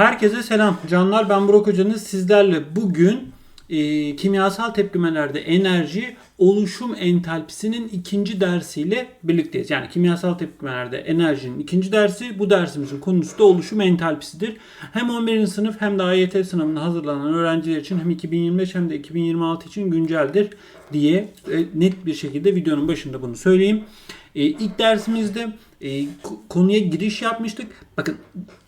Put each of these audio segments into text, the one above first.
Herkese selam. Canlar ben Burak Hocanız. Sizlerle bugün e, kimyasal tepkimelerde enerji oluşum entalpisinin ikinci dersiyle birlikteyiz. Yani kimyasal tepkimelerde enerjinin ikinci dersi. Bu dersimizin konusu da oluşum entalpisidir. Hem 11. sınıf hem de AYT sınavına hazırlanan öğrenciler için hem 2025 hem de 2026 için günceldir diye e, net bir şekilde videonun başında bunu söyleyeyim. E, ilk dersimizde e, konuya giriş yapmıştık. Bakın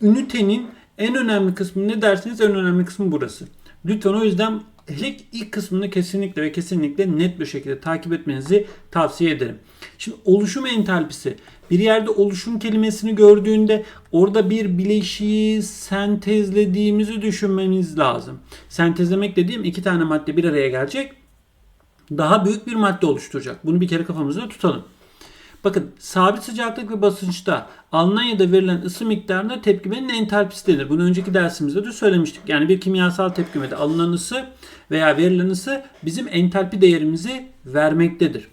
ünitenin en önemli kısmı ne dersiniz en önemli kısmı burası. Lütfen o yüzden ilk, ilk kısmını kesinlikle ve kesinlikle net bir şekilde takip etmenizi tavsiye ederim. Şimdi oluşum entalpisi. Bir yerde oluşum kelimesini gördüğünde orada bir bileşiği sentezlediğimizi düşünmemiz lazım. Sentezlemek dediğim iki tane madde bir araya gelecek. Daha büyük bir madde oluşturacak. Bunu bir kere kafamızda tutalım. Bakın sabit sıcaklık ve basınçta alınan ya da verilen ısı miktarında tepkimenin entalpisi denir. Bunu önceki dersimizde de söylemiştik. Yani bir kimyasal tepkimede alınan ısı veya verilen ısı bizim entalpi değerimizi vermektedir.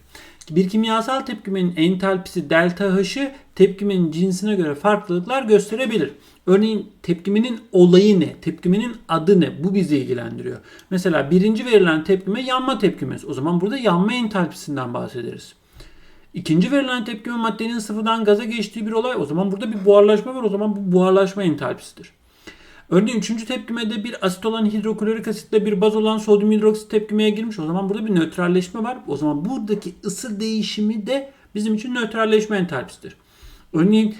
Bir kimyasal tepkimenin entalpisi delta H'ı tepkimenin cinsine göre farklılıklar gösterebilir. Örneğin tepkimenin olayı ne? Tepkimenin adı ne? Bu bizi ilgilendiriyor. Mesela birinci verilen tepkime yanma tepkimesi. O zaman burada yanma entalpisinden bahsederiz. İkinci verilen tepkime maddenin sıvıdan gaza geçtiği bir olay. O zaman burada bir buharlaşma var. O zaman bu buharlaşma entalpisidir. Örneğin üçüncü tepkimede bir asit olan hidroklorik asitle bir baz olan sodyum hidroksit tepkimeye girmiş. O zaman burada bir nötralleşme var. O zaman buradaki ısı değişimi de bizim için nötralleşme entalpisidir. Örneğin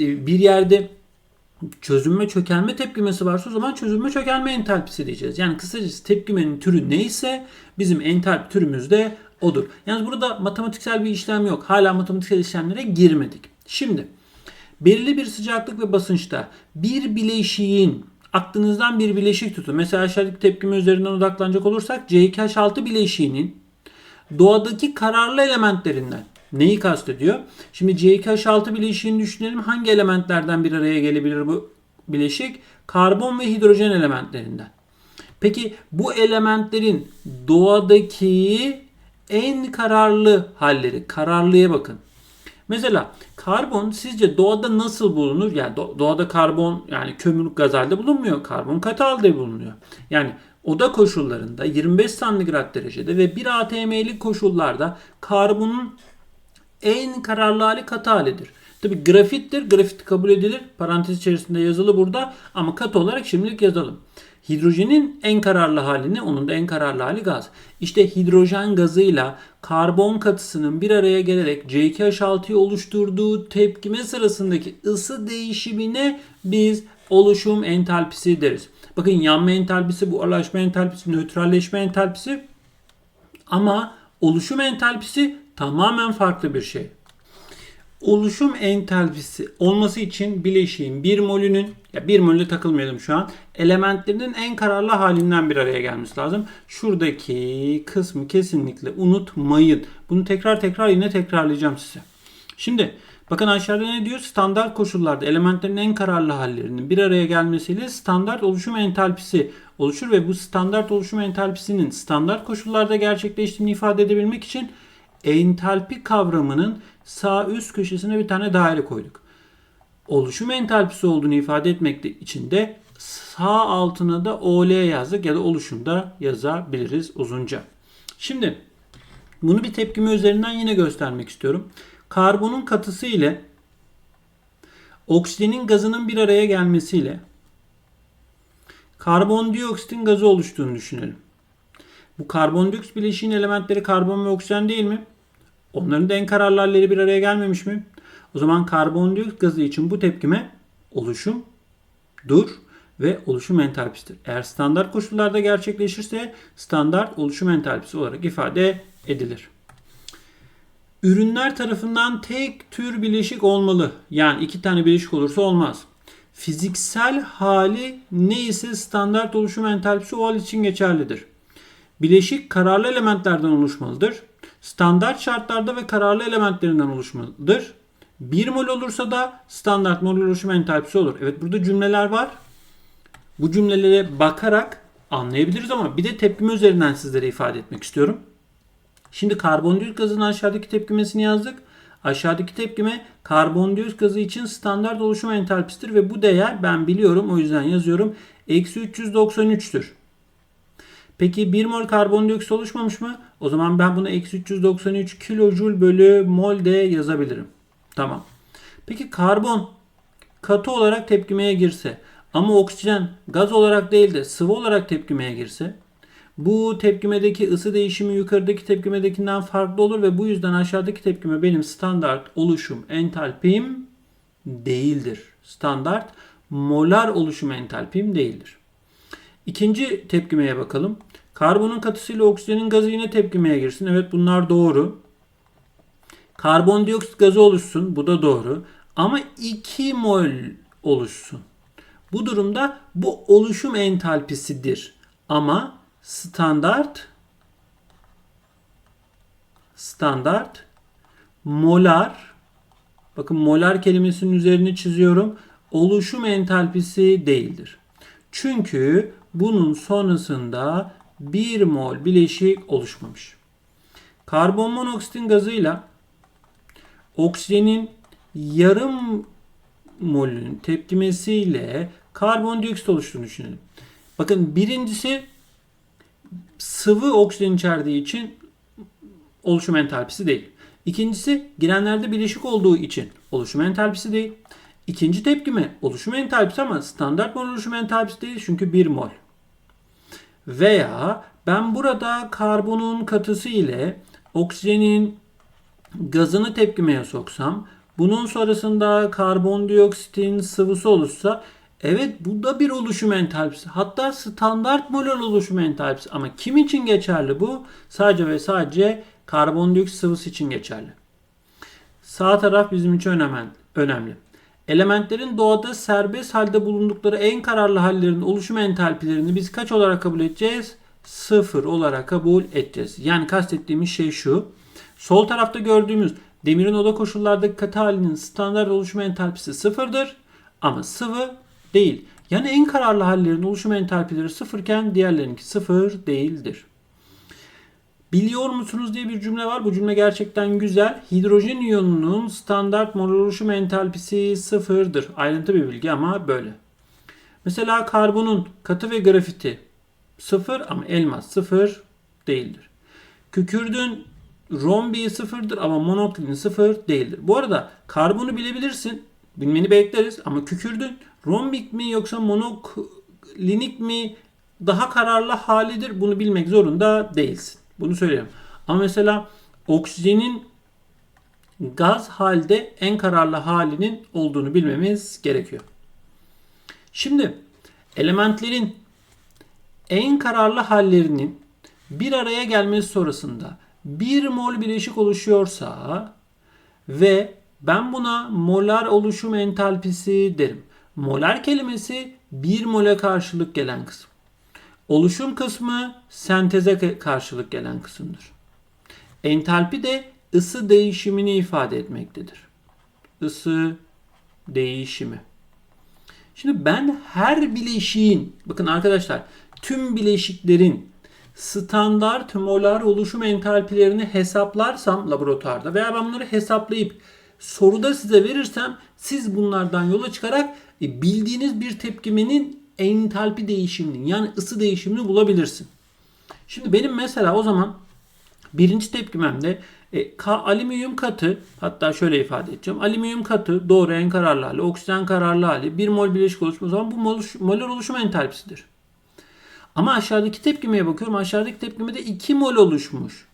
e, bir yerde çözünme çökelme tepkimesi varsa o zaman çözünme çökelme entalpisi diyeceğiz. Yani kısacası tepkimenin türü neyse bizim entalpi türümüz de odur. Yalnız burada matematiksel bir işlem yok. Hala matematiksel işlemlere girmedik. Şimdi belirli bir sıcaklık ve basınçta bir bileşiğin aklınızdan bir bileşik tutun. Mesela aşağıdaki tepkime üzerinden odaklanacak olursak C2H6 bileşiğinin doğadaki kararlı elementlerinden neyi kastediyor? Şimdi C2H6 bileşiğini düşünelim. Hangi elementlerden bir araya gelebilir bu bileşik? Karbon ve hidrojen elementlerinden. Peki bu elementlerin doğadaki en kararlı halleri. Kararlıya bakın. Mesela karbon sizce doğada nasıl bulunur? Yani doğada karbon yani kömür gaz halde bulunmuyor. Karbon katı halde bulunuyor. Yani oda koşullarında 25 santigrat derecede ve 1 atm'lik koşullarda karbonun en kararlı hali katı halidir. Tabi grafittir. Grafit kabul edilir. Parantez içerisinde yazılı burada ama katı olarak şimdilik yazalım. Hidrojenin en kararlı halini, onun da en kararlı hali gaz. İşte hidrojen gazıyla karbon katısının bir araya gelerek C2H6'yı oluşturduğu tepkime sırasındaki ısı değişimine biz oluşum entalpisi deriz. Bakın yanma entalpisi, buharlaşma entalpisi, nötralleşme entalpisi ama oluşum entalpisi tamamen farklı bir şey. Oluşum entalpisi olması için bileşiğin 1 molünün ya 1 molüne takılmayalım şu an. Elementlerinin en kararlı halinden bir araya gelmesi lazım. Şuradaki kısmı kesinlikle unutmayın. Bunu tekrar tekrar yine tekrarlayacağım size. Şimdi bakın aşağıda ne diyor? Standart koşullarda elementlerin en kararlı hallerinin bir araya gelmesiyle standart oluşum entalpisi oluşur ve bu standart oluşum entalpisinin standart koşullarda gerçekleştiğini ifade edebilmek için entalpi kavramının sağ üst köşesine bir tane daire koyduk. Oluşum entalpisi olduğunu ifade etmek için de sağ altına da OL yazdık ya da oluşumda yazabiliriz uzunca. Şimdi bunu bir tepkime üzerinden yine göstermek istiyorum. Karbonun katısı ile oksijenin gazının bir araya gelmesiyle karbondioksitin gazı oluştuğunu düşünelim. Bu karbondioksit bileşiğin elementleri karbon ve oksijen değil mi? Onların da en kararlı halleri bir araya gelmemiş mi? O zaman karbondioksit gazı için bu tepkime oluşum dur ve oluşum entalpisidir. Eğer standart koşullarda gerçekleşirse standart oluşum entalpisi olarak ifade edilir. Ürünler tarafından tek tür bileşik olmalı. Yani iki tane bileşik olursa olmaz. Fiziksel hali neyse standart oluşum entalpisi o hal için geçerlidir. Bileşik kararlı elementlerden oluşmalıdır. Standart şartlarda ve kararlı elementlerinden oluşmalıdır. 1 mol olursa da standart mol oluşum entalpisi olur. Evet burada cümleler var. Bu cümlelere bakarak anlayabiliriz ama bir de tepkime üzerinden sizlere ifade etmek istiyorum. Şimdi karbondioksit gazının aşağıdaki tepkimesini yazdık. Aşağıdaki tepkime karbondioksit gazı için standart oluşum entalpisidir ve bu değer ben biliyorum o yüzden yazıyorum. Eksi 393'tür. Peki 1 mol karbondioksit oluşmamış mı? O zaman ben bunu eksi 393 kilojül bölü mol de yazabilirim. Tamam. Peki karbon katı olarak tepkimeye girse ama oksijen gaz olarak değil de sıvı olarak tepkimeye girse bu tepkimedeki ısı değişimi yukarıdaki tepkimedekinden farklı olur ve bu yüzden aşağıdaki tepkime benim standart oluşum entalpim değildir. Standart molar oluşum entalpim değildir. İkinci tepkimeye bakalım. Karbonun katısıyla oksijenin gazı yine tepkimeye girsin. Evet bunlar doğru. Karbondioksit gazı oluşsun. Bu da doğru. Ama 2 mol oluşsun. Bu durumda bu oluşum entalpisidir. Ama standart standart molar bakın molar kelimesinin üzerine çiziyorum. Oluşum entalpisi değildir. Çünkü bunun sonrasında 1 mol bileşik oluşmamış. Karbon monoksitin gazıyla oksijenin yarım molün tepkimesiyle karbondioksit oluştuğunu düşünelim. Bakın birincisi sıvı oksijen içerdiği için oluşum entalpisi değil. İkincisi girenlerde bileşik olduğu için oluşum entalpisi değil. İkinci tepkime oluşum entalpisi ama standart mol oluşum entalpisi değil çünkü 1 mol. Veya ben burada karbonun katısı ile oksijenin gazını tepkimeye soksam bunun sonrasında karbondioksitin sıvısı olursa evet bu da bir oluşum entalpisi. Hatta standart molar oluşum entalpisi. Ama kim için geçerli bu? Sadece ve sadece karbondioksit sıvısı için geçerli. Sağ taraf bizim için önemli. Elementlerin doğada serbest halde bulundukları en kararlı hallerin oluşum entalpilerini biz kaç olarak kabul edeceğiz? Sıfır olarak kabul edeceğiz. Yani kastettiğimiz şey şu. Sol tarafta gördüğümüz demirin oda koşullardaki katı halinin standart oluşum entalpisi sıfırdır. Ama sıvı değil. Yani en kararlı hallerin oluşum entalpileri sıfırken diğerlerinki sıfır değildir. Biliyor musunuz diye bir cümle var. Bu cümle gerçekten güzel. Hidrojen iyonunun standart mol oluşum entalpisi sıfırdır. Ayrıntı bir bilgi ama böyle. Mesela karbonun katı ve grafiti sıfır ama elmas sıfır değildir. Kükürdün rombiyi sıfırdır ama monoklini sıfır değildir. Bu arada karbonu bilebilirsin. Bilmeni bekleriz ama kükürdün rombik mi yoksa monoklinik mi daha kararlı halidir. Bunu bilmek zorunda değilsin. Bunu söyleyeyim. Ama mesela oksijenin gaz halde en kararlı halinin olduğunu bilmemiz gerekiyor. Şimdi elementlerin en kararlı hallerinin bir araya gelmesi sonrasında 1 mol bileşik oluşuyorsa ve ben buna molar oluşum entalpisi derim. Molar kelimesi 1 mole karşılık gelen kısım. Oluşum kısmı senteze karşılık gelen kısımdır. Entalpi de ısı değişimini ifade etmektedir. Isı değişimi. Şimdi ben her bileşiğin, bakın arkadaşlar tüm bileşiklerin standart molar oluşum entalpilerini hesaplarsam laboratuvarda veya ben bunları hesaplayıp soruda size verirsem siz bunlardan yola çıkarak e, bildiğiniz bir tepkimenin entalpi değişimini yani ısı değişimini bulabilirsin. Şimdi benim mesela o zaman birinci tepkimemde e, alüminyum katı hatta şöyle ifade edeceğim. Alüminyum katı doğru en kararlı hali, oksijen kararlı hali, 1 mol bileşik oluşma o zaman bu mol, molar oluşum entalpisidir. Ama aşağıdaki tepkimeye bakıyorum. Aşağıdaki tepkimede 2 mol oluşmuş.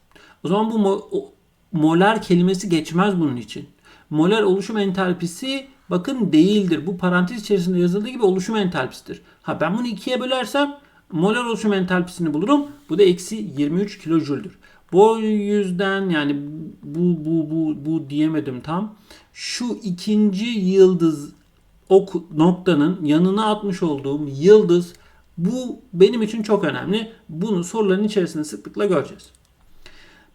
O zaman bu mo, o, molar kelimesi geçmez bunun için. Molar oluşum entalpisi bakın değildir. Bu parantez içerisinde yazıldığı gibi oluşum entalpisidir. Ha ben bunu ikiye bölersem molar oluşum entalpisini bulurum. Bu da eksi 23 kilojüldür. Bu yüzden yani bu bu bu bu diyemedim tam. Şu ikinci yıldız o noktanın yanına atmış olduğum yıldız bu benim için çok önemli. Bunu soruların içerisinde sıklıkla göreceğiz.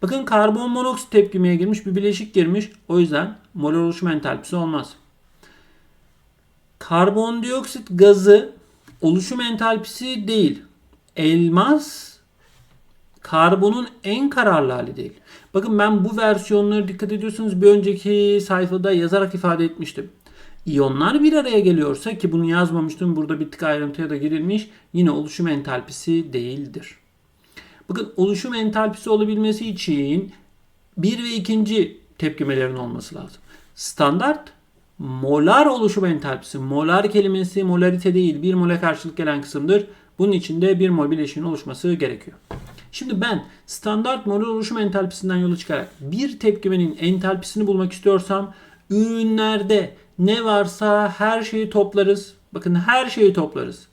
Bakın karbon monoksit tepkimeye girmiş bir bileşik girmiş. O yüzden molar oluşum entalpisi olmaz. Karbondioksit gazı oluşum entalpisi değil. Elmas Karbonun en kararlı hali değil. Bakın ben bu versiyonları dikkat ediyorsanız bir önceki sayfada yazarak ifade etmiştim. İyonlar bir araya geliyorsa ki bunu yazmamıştım. Burada bir tık ayrıntıya da girilmiş. Yine oluşum entalpisi değildir. Bakın oluşum entalpisi olabilmesi için bir ve ikinci tepkimelerin olması lazım. Standart molar oluşum entalpisi. Molar kelimesi molarite değil bir mole karşılık gelen kısımdır. Bunun için de bir mol bileşiğinin oluşması gerekiyor. Şimdi ben standart molar oluşum entalpisinden yola çıkarak bir tepkimenin entalpisini bulmak istiyorsam ürünlerde ne varsa her şeyi toplarız. Bakın her şeyi toplarız.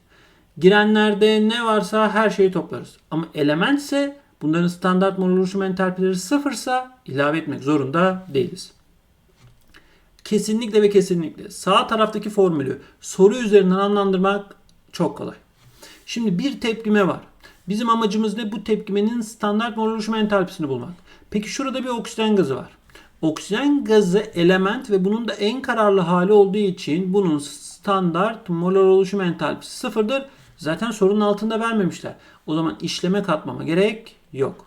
Girenlerde ne varsa her şeyi toplarız. Ama elementse bunların standart mol oluşum entalpileri sıfırsa ilave etmek zorunda değiliz. Kesinlikle ve kesinlikle sağ taraftaki formülü soru üzerinden anlandırmak çok kolay. Şimdi bir tepkime var. Bizim amacımız ne? Bu tepkimenin standart mol oluşum entalpisini bulmak. Peki şurada bir oksijen gazı var. Oksijen gazı element ve bunun da en kararlı hali olduğu için bunun standart molar oluşum entalpisi sıfırdır. Zaten sorunun altında vermemişler. O zaman işleme katmama gerek yok.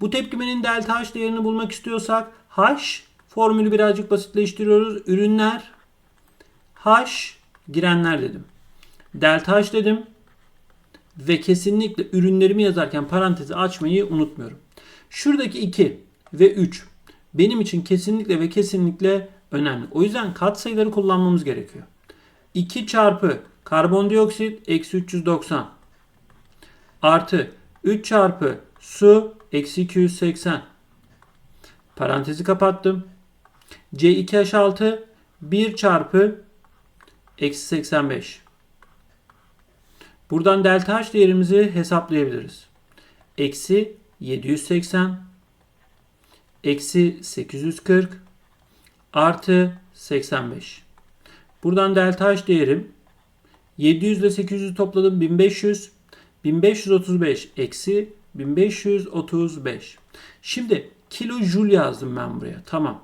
Bu tepkimenin delta H değerini bulmak istiyorsak H formülü birazcık basitleştiriyoruz. Ürünler H girenler dedim. Delta H dedim. Ve kesinlikle ürünlerimi yazarken parantezi açmayı unutmuyorum. Şuradaki 2 ve 3 benim için kesinlikle ve kesinlikle önemli. O yüzden katsayıları kullanmamız gerekiyor. 2 çarpı karbondioksit eksi 390 artı 3 çarpı su eksi 280 parantezi kapattım. C2H6 1 çarpı eksi 85 Buradan delta H değerimizi hesaplayabiliriz. Eksi 780 eksi 840 artı 85. Buradan delta H değerim 700 ile 800 topladım 1500. 1535 eksi 1535. Şimdi kilojoule yazdım ben buraya. Tamam.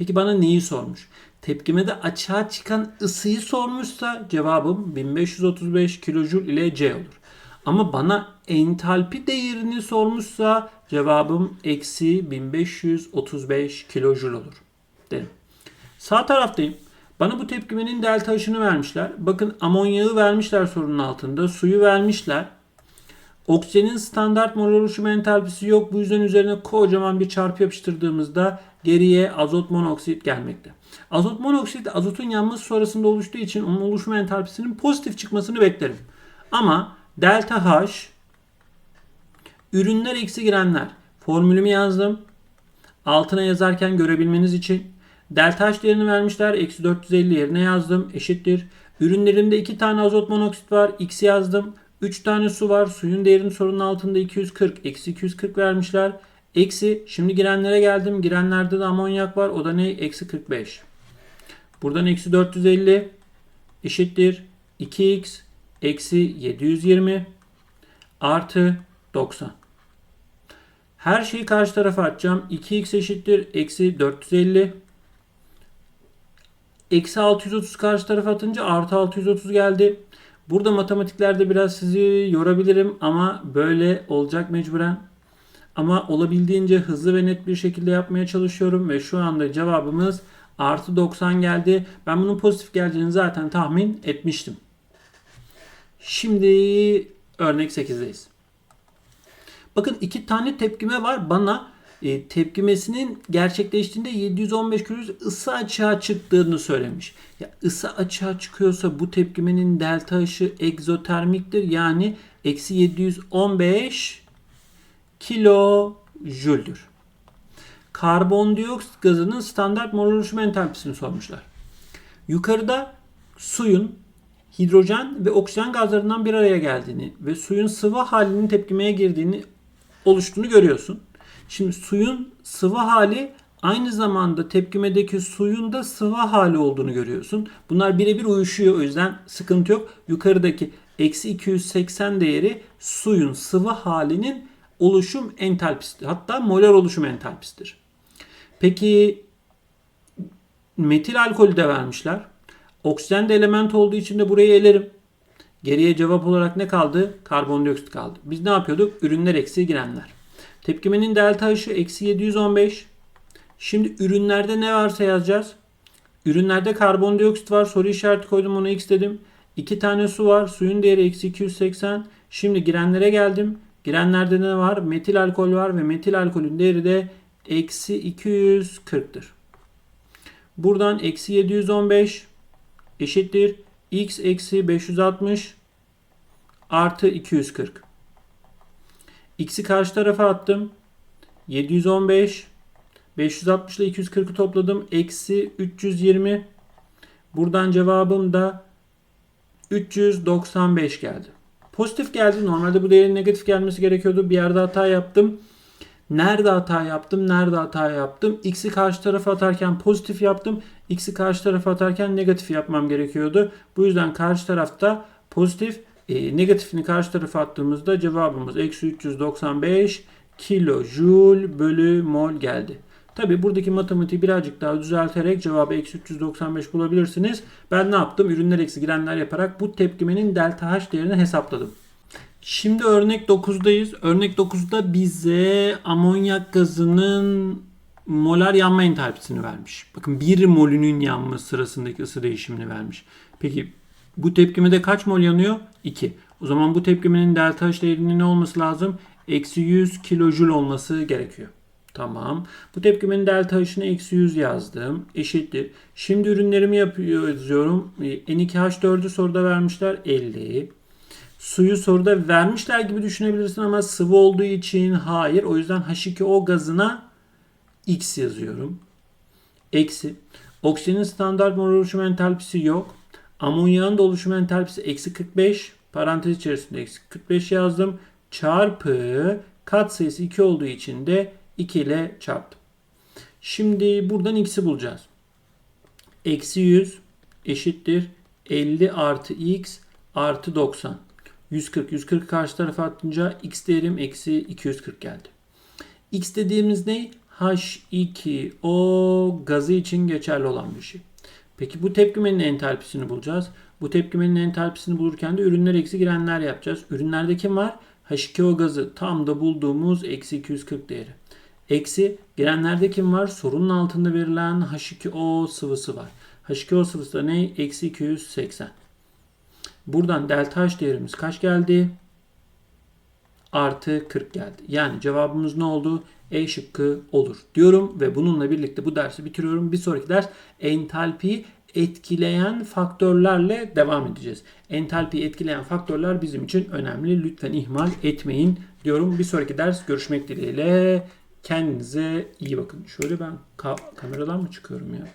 Peki bana neyi sormuş? Tepkimede açığa çıkan ısıyı sormuşsa cevabım 1535 kilojoule ile C olur. Ama bana entalpi değerini sormuşsa cevabım eksi 1535 kilojoule olur derim. Sağ taraftayım. Bana bu tepkimenin delta H'ını vermişler. Bakın amonyağı vermişler sorunun altında. Suyu vermişler. Oksijenin standart mol oluşum entalpisi yok. Bu yüzden üzerine kocaman bir çarpı yapıştırdığımızda geriye azot monoksit gelmekte. Azot monoksit azotun yanması sonrasında oluştuğu için onun oluşum entalpisinin pozitif çıkmasını beklerim. Ama delta H ürünler eksi girenler formülümü yazdım. Altına yazarken görebilmeniz için delta H değerini vermişler. Eksi 450 yerine yazdım. Eşittir. Ürünlerimde 2 tane azot monoksit var. X yazdım. 3 tane su var. Suyun değerinin sorunun altında 240. Eksi 240 vermişler. Eksi şimdi girenlere geldim. Girenlerde de amonyak var. O da ne? Eksi 45. Buradan eksi 450 eşittir 2x eksi 720 artı 90. Her şeyi karşı tarafa atacağım. 2x eşittir eksi 450 eksi 630 karşı tarafa atınca artı 630 geldi. Burada matematiklerde biraz sizi yorabilirim ama böyle olacak mecburen. Ama olabildiğince hızlı ve net bir şekilde yapmaya çalışıyorum ve şu anda cevabımız artı 90 geldi. Ben bunun pozitif geleceğini zaten tahmin etmiştim. Şimdi örnek 8'deyiz. Bakın iki tane tepkime var. Bana e, tepkimesinin gerçekleştiğinde 715 kilojül ısı açığa çıktığını söylemiş. Ya ısı açığa çıkıyorsa bu tepkimenin delta ışı egzotermiktir. Yani eksi 715 kilojüldür. Karbondioksit gazının standart mol oluşum entalpisini sormuşlar. Yukarıda suyun hidrojen ve oksijen gazlarından bir araya geldiğini ve suyun sıvı halinin tepkimeye girdiğini oluştuğunu görüyorsun. Şimdi suyun sıvı hali aynı zamanda tepkimedeki suyun da sıvı hali olduğunu görüyorsun. Bunlar birebir uyuşuyor o yüzden sıkıntı yok. Yukarıdaki eksi 280 değeri suyun sıvı halinin oluşum entalpisidir. Hatta molar oluşum entalpisidir. Peki metil alkolü de vermişler. Oksijen de element olduğu için de burayı elerim. Geriye cevap olarak ne kaldı? Karbondioksit kaldı. Biz ne yapıyorduk? Ürünler eksi girenler. Tepkimenin delta H'ı eksi 715. Şimdi ürünlerde ne varsa yazacağız. Ürünlerde karbondioksit var. Soru işareti koydum ona x dedim. 2 tane su var. Suyun değeri eksi 280. Şimdi girenlere geldim. Girenlerde ne var? Metil alkol var ve metil alkolün değeri de eksi 240'tır. Buradan eksi 715 eşittir. x eksi 560 artı 240. X'i karşı tarafa attım. 715 560 ile 240'ı topladım. Eksi 320. Buradan cevabım da 395 geldi. Pozitif geldi. Normalde bu değerin negatif gelmesi gerekiyordu. Bir yerde hata yaptım. Nerede hata yaptım? Nerede hata yaptım? X'i karşı tarafa atarken pozitif yaptım. X'i karşı tarafa atarken negatif yapmam gerekiyordu. Bu yüzden karşı tarafta pozitif, e, negatifini karşı tarafa attığımızda cevabımız eksi 395 kilojoule bölü mol geldi. Tabi buradaki matematiği birazcık daha düzelterek cevabı eksi 395 bulabilirsiniz. Ben ne yaptım? Ürünler eksi girenler yaparak bu tepkimenin delta H değerini hesapladım. Şimdi örnek 9'dayız. Örnek 9'da bize amonyak gazının molar yanma entalpisini vermiş. Bakın 1 molünün yanma sırasındaki ısı değişimini vermiş. Peki bu tepkimede kaç mol yanıyor? 2. O zaman bu tepkimenin delta H değerinin ne olması lazım? Eksi 100 kilojül olması gerekiyor. Tamam. Bu tepkimenin delta H'ını eksi 100 yazdım. Eşittir. Şimdi ürünlerimi yapıyor yazıyorum. N2H4'ü soruda vermişler 50. Suyu soruda vermişler gibi düşünebilirsin ama sıvı olduğu için hayır. O yüzden H2O gazına X yazıyorum. Eksi. Oksijenin standart mol oluşum entalpisi yok. Amonyağın da oluşum entalpisi eksi 45. Parantez içerisinde eksi 45 yazdım. Çarpı kat sayısı 2 olduğu için de 2 ile çarptım. Şimdi buradan x'i bulacağız. Eksi 100 eşittir 50 artı x artı 90. 140. 140 karşı tarafa atınca x değerim eksi 240 geldi. X dediğimiz ne? H2O gazı için geçerli olan bir şey. Peki bu tepkimenin entalpisini bulacağız. Bu tepkimenin entalpisini bulurken de ürünler eksi girenler yapacağız. Ürünlerde kim var? H2O gazı tam da bulduğumuz eksi 240 değeri. Eksi girenlerde kim var? Sorunun altında verilen H2O sıvısı var. H2O sıvısı da ne? Eksi 280. Buradan delta H değerimiz kaç geldi? Artı 40 geldi. Yani cevabımız ne oldu? E şıkkı olur diyorum ve bununla birlikte bu dersi bitiriyorum. Bir sonraki ders entalpiyi etkileyen faktörlerle devam edeceğiz. Entalpiyi etkileyen faktörler bizim için önemli. Lütfen ihmal etmeyin diyorum. Bir sonraki ders görüşmek dileğiyle. Kendinize iyi bakın. Şöyle ben ka- kameradan mı çıkıyorum ya?